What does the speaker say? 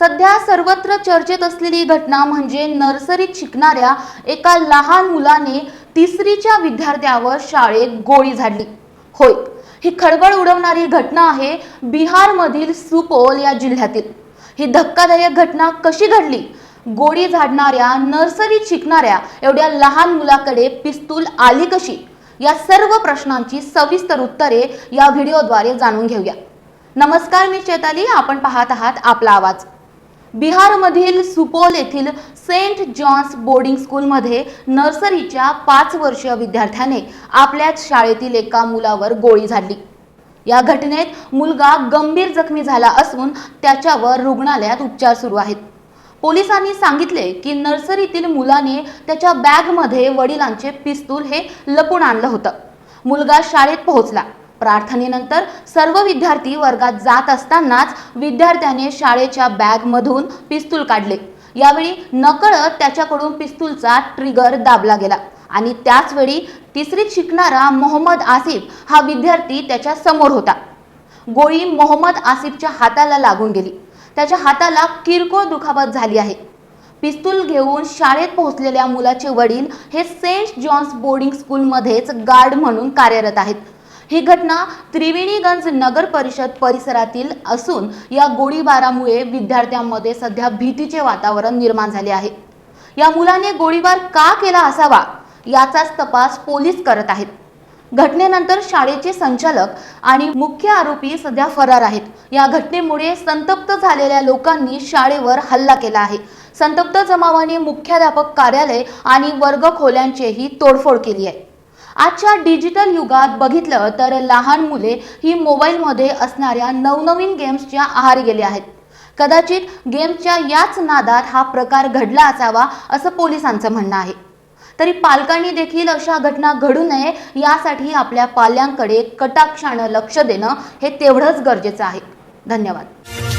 सध्या सर्वत्र चर्चेत असलेली घटना म्हणजे नर्सरीत शिकणाऱ्या एका लहान मुलाने तिसरीच्या विद्यार्थ्यावर शाळेत गोळी झाडली. होय ही खळबळ उडवणारी घटना आहे बिहारमधील सुपोल या जिल्ह्यातील. ही धक्कादायक घटना कशी घडली? गोळी झाडणाऱ्या नर्सरीत शिकणाऱ्या एवढ्या लहान मुलाकडे पिस्तूल आली कशी? या सर्व प्रश्नांची सविस्तर उत्तरे या व्हिडिओद्वारे जाणून घेऊया. नमस्कार मी चेताली. आपण पाहत आहात आपला आवाज. बिहारमधील सुपोल येथील सेंट जॉन्स बोर्डिंग स्कूलमध्ये नर्सरीच्या पाच वर्षीय विद्यार्थ्याने आपल्याच शाळेतील एका मुलावर गोळी झाडली. या घटनेत मुलगा गंभीर जखमी झाला असून त्याच्यावर रुग्णालयात उपचार सुरू आहेत. पोलिसांनी सांगितले की नर्सरीतील मुलाने त्याच्या बॅगमध्ये वडिलांचे पिस्तूल हे लपून आणलं होतं. मुलगा शाळेत पोहोचला. प्रार्थनेनंतर सर्व विद्यार्थी वर्गात जात असतानाच विद्यार्थ्याने शाळेच्या बॅगमधून पिस्तूल काढले. यावेळी नकळत त्याच्याकडून पिस्तूलचा ट्रिगर दाबला गेला आणि त्याचवेळी तिसरीत शिकणारा मोहम्मद आसिफ हा विद्यार्थी त्याच्यासमोर होता. गोळी मोहम्मद आसिफच्या हाताला लागून गेली. त्याच्या हाताला किरकोळ दुखापत झाली आहे. पिस्तूल घेऊन शाळेत पोहोचलेल्या मुलाचे वडील हे सेंट जॉन्स बोर्डिंग स्कूलमध्येच गार्ड म्हणून कार्यरत आहेत. ही घटना त्रिवेणीगंज नगर परिषद परिसरातील असून या गोळीबारामुळे विद्यार्थ्यांमध्ये सध्या भीतीचे वातावरण निर्माण झाले आहे. या मुलाने गोळीबार का केला असावा याचाच तपास पोलीस करत आहेत. घटनेनंतर शाळेचे संचालक आणि मुख्य आरोपी सध्या फरार आहेत. या घटनेमुळे संतप्त झालेल्या लोकांनी शाळेवर हल्ला केला आहे. संतप्त जमावाने मुख्याध्यापक कार्यालय आणि वर्ग खोल्यांचेही तोडफोड केली आहे. आजच्या डिजिटल युगात बघितलं तर लहान मुले ही मोबाईलमध्ये असणाऱ्या नवनवीन गेम्सच्या आहारी गेले आहेत. कदाचित गेमच्या याच नादात हा प्रकार घडला असावा असं पोलिसांचं म्हणणं आहे. तरी पालकांनी देखील अशा घटना घडू नये यासाठी आपल्या पाल्यांकडे कटाक्षानं लक्ष देणं हे तेवढंच गरजेचं आहे. धन्यवाद.